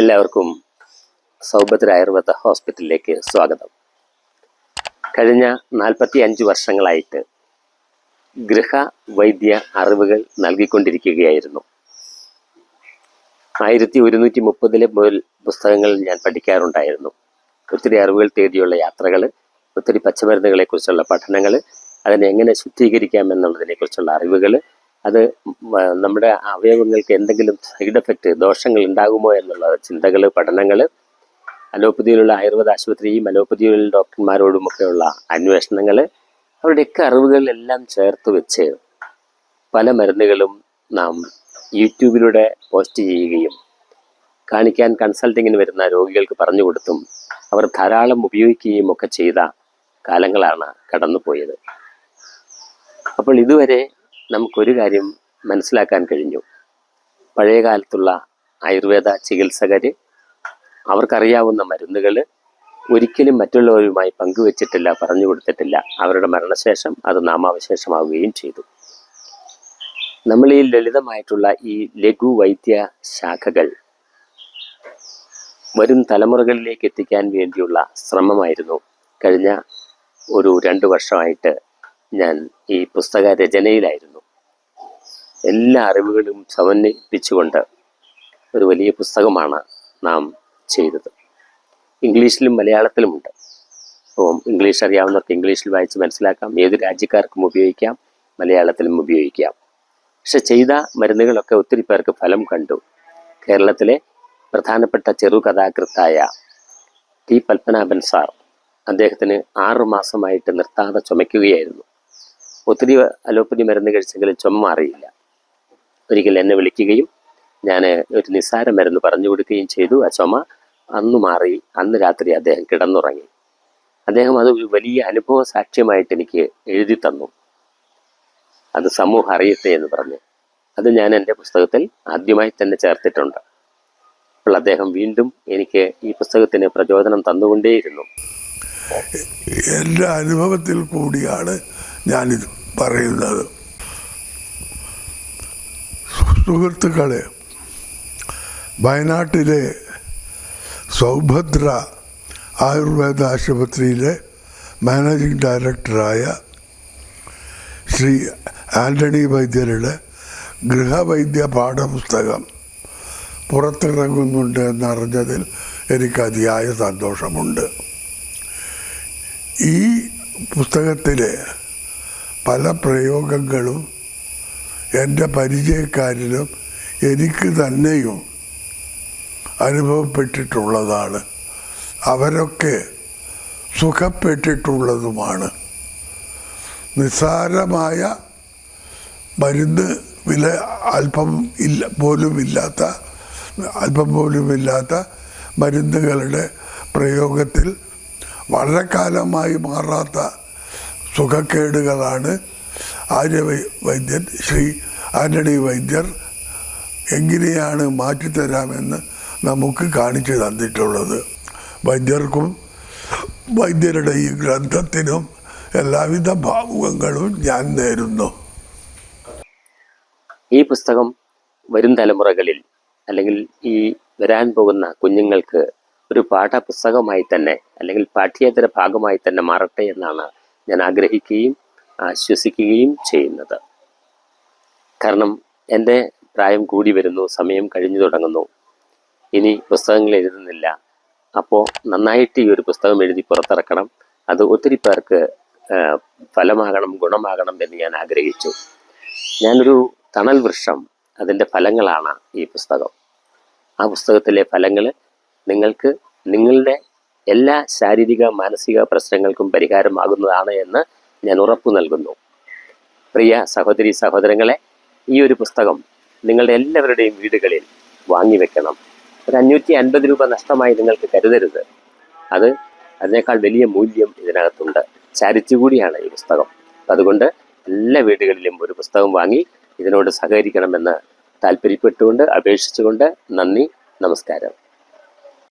എല്ലാവർക്കും സൗഭദ്ര ആയുർവേദ ഹോസ്പിറ്റലിലേക്ക് സ്വാഗതം. കഴിഞ്ഞ നാൽപ്പത്തി അഞ്ച് വർഷങ്ങളായിട്ട് ഗൃഹ വൈദ്യ അറിവുകൾ നൽകിക്കൊണ്ടിരിക്കുകയായിരുന്നു. ആയിരത്തി ഒരുന്നൂറ്റി മുപ്പതിലെ മുതൽ പുസ്തകങ്ങൾ ഞാൻ പഠിക്കാറുണ്ടായിരുന്നു. ഒത്തിരി അറിവുകൾ തേടിയുള്ള യാത്രകൾ ഒത്തിരി പച്ചമരുന്നുകളെക്കുറിച്ചുള്ള പഠനങ്ങൾ അതിനെ എങ്ങനെ ശുദ്ധീകരിക്കാം എന്നുള്ളതിനെക്കുറിച്ചുള്ള അറിവുകൾ അത് നമ്മുടെ അവയവങ്ങൾക്ക് എന്തെങ്കിലും സൈഡ് എഫക്റ്റ് ദോഷങ്ങൾ ഉണ്ടാകുമോ എന്നുള്ള ചിന്തകൾ പഠനങ്ങൾ അലോപ്പതിയിലുള്ള ആയുർവേദ ആശുപത്രിയും അലോപ്പതിയിലുള്ള ഡോക്ടർമാരോടുമൊക്കെയുള്ള അന്വേഷണങ്ങൾ അവരുടെയൊക്കെ അറിവുകളെല്ലാം ചേർത്ത് വെച്ച് പല മരുന്നുകളും നാം യൂട്യൂബിലൂടെ പോസ്റ്റ് ചെയ്യുകയും കാണിക്കാൻ കൺസൾട്ടിങ്ങിന് വരുന്ന രോഗികൾക്ക് പറഞ്ഞു കൊടുത്തും അവർ ധാരാളം ഉപയോഗിക്കുകയും ഒക്കെ ചെയ്ത കാലങ്ങളാണ് കടന്നുപോയത്. അപ്പോൾ ഇതുവരെ നമുക്കൊരു കാര്യം മനസ്സിലാക്കാൻ കഴിഞ്ഞു. പഴയ കാലത്തുള്ള ആയുർവേദ ചികിത്സകർ അവർക്കറിയാവുന്ന മരുന്നുകൾ ഒരിക്കലും മറ്റുള്ളവരുമായി പങ്കുവച്ചിട്ടില്ല പറഞ്ഞു കൊടുത്തിട്ടില്ല. അവരുടെ മരണശേഷം അത് നാമാവശേഷമാവുകയും ചെയ്തു. നമ്മൾ ഈ ലളിതമായിട്ടുള്ള ഈ ലഘു വൈദ്യ ശാഖകൾ വരും തലമുറകളിലേക്ക് എത്തിക്കാൻ വേണ്ടിയുള്ള ശ്രമമായിരുന്നു. കഴിഞ്ഞ ഒരു രണ്ട് വർഷമായിട്ട് ഞാൻ ഈ പുസ്തക രചനയിലായിരുന്നു. എല്ലാ അറിവുകളും സമന്വയിപ്പിച്ചുകൊണ്ട് ഒരു വലിയ പുസ്തകമാണ് നാം ചെയ്തത്. ഇംഗ്ലീഷിലും മലയാളത്തിലുമുണ്ട്. അപ്പം ഇംഗ്ലീഷ് അറിയാവുന്നവർക്ക് ഇംഗ്ലീഷിൽ വായിച്ച് മനസ്സിലാക്കാം. ഏത് രാജ്യക്കാർക്കും ഉപയോഗിക്കാം മലയാളത്തിലും ഉപയോഗിക്കാം. പക്ഷെ ചെയ്ത മരുന്നുകളൊക്കെ ഒത്തിരി പേർക്ക് ഫലം കണ്ടു. കേരളത്തിലെ പ്രധാനപ്പെട്ട ചെറുകഥാകൃത്തായ ടി പത്മനാഭൻ സാർ അദ്ദേഹത്തിന് ആറു മാസമായിട്ട് നിർത്താതെ ചുമയ്ക്കുകയായിരുന്നു. ഒത്തിരി അലോപ്പതി മരുന്ന് കഴിച്ചെങ്കിലും ചുമ മാറിയില്ല. ഒരിക്കൽ എന്നെ വിളിക്കുകയും ഞാൻ ഒരു നിസ്സാര മരുന്ന് പറഞ്ഞു കൊടുക്കുകയും ചെയ്തു. ആ ചുമ അന്ന് മാറി അന്ന് രാത്രി അദ്ദേഹം കിടന്നുറങ്ങി. അദ്ദേഹം അത് വലിയ അനുഭവ സാക്ഷ്യമായിട്ട് എനിക്ക് എഴുതി തന്നു. അത് സമൂഹം അറിയട്ടെ എന്ന് പറഞ്ഞ്. അത് ഞാൻ എന്റെ പുസ്തകത്തിൽ ആദ്യമായി തന്നെ ചേർത്തിട്ടുണ്ട്. അപ്പോൾ അദ്ദേഹം വീണ്ടും എനിക്ക് ഈ പുസ്തകത്തിന് പ്രചോദനം തന്നുകൊണ്ടേയിരുന്നു. എന്റെ അനുഭവത്തിൽ കൂടിയാണ് ഞാനിത് പറയുന്നത്. സുഹൃത്തുക്കളെ വയനാട്ടിലെ സൗഭദ്ര ആയുർവേദ ആശുപത്രിയിലെ മാനേജിംഗ് ഡയറക്ടറായ ശ്രീ ആന്റണി വൈദ്യരുടെ ഗൃഹവൈദ്യ പാഠപുസ്തകം പുറത്തിറങ്ങുന്നുണ്ട് എന്നറിഞ്ഞതിൽ എനിക്ക് അതിയായ സന്തോഷമുണ്ട്. ഈ പുസ്തകത്തിലെ പല പ്രയോഗങ്ങളും എന്റെ പരിചയക്കാരിലും എനിക്ക് തന്നെയും അനുഭവപ്പെട്ടിട്ടുള്ളതാണ്. അവരൊക്കെ സുഖപ്പെട്ടിട്ടുള്ളതുമാണ്. നിസ്സാരമായ മരുന്ന് വില അല്പം ഇല്ല പോലും ഇല്ലാത്ത അല്പം പോലും ഇല്ലാത്ത മരുന്നുകളുടെ പ്രയോഗത്തിൽ വളരെ കാലമായി മാറാത്ത സുഖക്കേടുകളാണ് ആര്യ വൈദ്യൻ ശ്രീ ആന്റണി വൈദ്യർ എങ്ങനെയാണ് മാറ്റിത്തരാമെന്ന് നമുക്ക് കാണിച്ചു തന്നിട്ടുള്ളത്. വൈദ്യർക്കും വൈദ്യരുടെ ഈ ഗ്രന്ഥത്തിനും എല്ലാവിധ ഭാവുകങ്ങളും ഞാൻ നേരുന്നു. ഈ പുസ്തകം വരും തലമുറകളിൽ അല്ലെങ്കിൽ ഈ വരാൻ പോകുന്ന കുഞ്ഞുങ്ങൾക്ക് ഒരു പാഠപുസ്തകമായി തന്നെ അല്ലെങ്കിൽ പാഠ്യേതര ഭാഗമായി തന്നെ മാറട്ടെ എന്നാണ് ഞാൻ ആഗ്രഹിക്കുകയും ആശ്വസിക്കുകയും ചെയ്യുന്നത്. കാരണം എന്റെ പ്രായം കൂടി വരുന്നു സമയം കഴിഞ്ഞു തുടങ്ങുന്നു. ഇനി പുസ്തകങ്ങൾ എഴുതുന്നില്ല. അപ്പോൾ നന്നായിട്ട് ഈ ഒരു പുസ്തകം എഴുതി പുറത്തിറക്കണം. അത് ഒത്തിരി പേർക്ക് ഫലമാകണം ഗുണമാകണം എന്ന് ഞാൻ ആഗ്രഹിച്ചു. ഞാനൊരു തണൽ വൃക്ഷം അതിന്റെ ഫലങ്ങളാണ് ഈ പുസ്തകം. ആ പുസ്തകത്തിലെ ഫലങ്ങൾ നിങ്ങൾക്ക് നിങ്ങളുടെ എല്ലാ ശാരീരിക മാനസിക പ്രശ്നങ്ങൾക്കും പരിഹാരമാകുന്നതാണ് എന്ന് ഞാൻ ഉറപ്പു നൽകുന്നു. പ്രിയ സഹോദരി സഹോദരങ്ങളെ ഈ ഒരു പുസ്തകം നിങ്ങളുടെ എല്ലാവരുടെയും വീടുകളിൽ വാങ്ങിവെക്കണം ഒരു അഞ്ഞൂറ്റി അൻപത് രൂപ നഷ്ടമായി നിങ്ങൾക്ക് കരുതരുത്. അത് അതിനേക്കാൾ വലിയ മൂല്യം ഇതിനകത്തുണ്ട്. ചാരിറ്റി കൂടിയാണ് ഈ പുസ്തകം. അതുകൊണ്ട് എല്ലാ വീടുകളിലും ഒരു പുസ്തകം വാങ്ങി ഇതിനോട് സഹകരിക്കണമെന്ന് താല്പര്യപ്പെട്ടുകൊണ്ട് അപേക്ഷിച്ചുകൊണ്ട് നന്ദി നമസ്കാരം.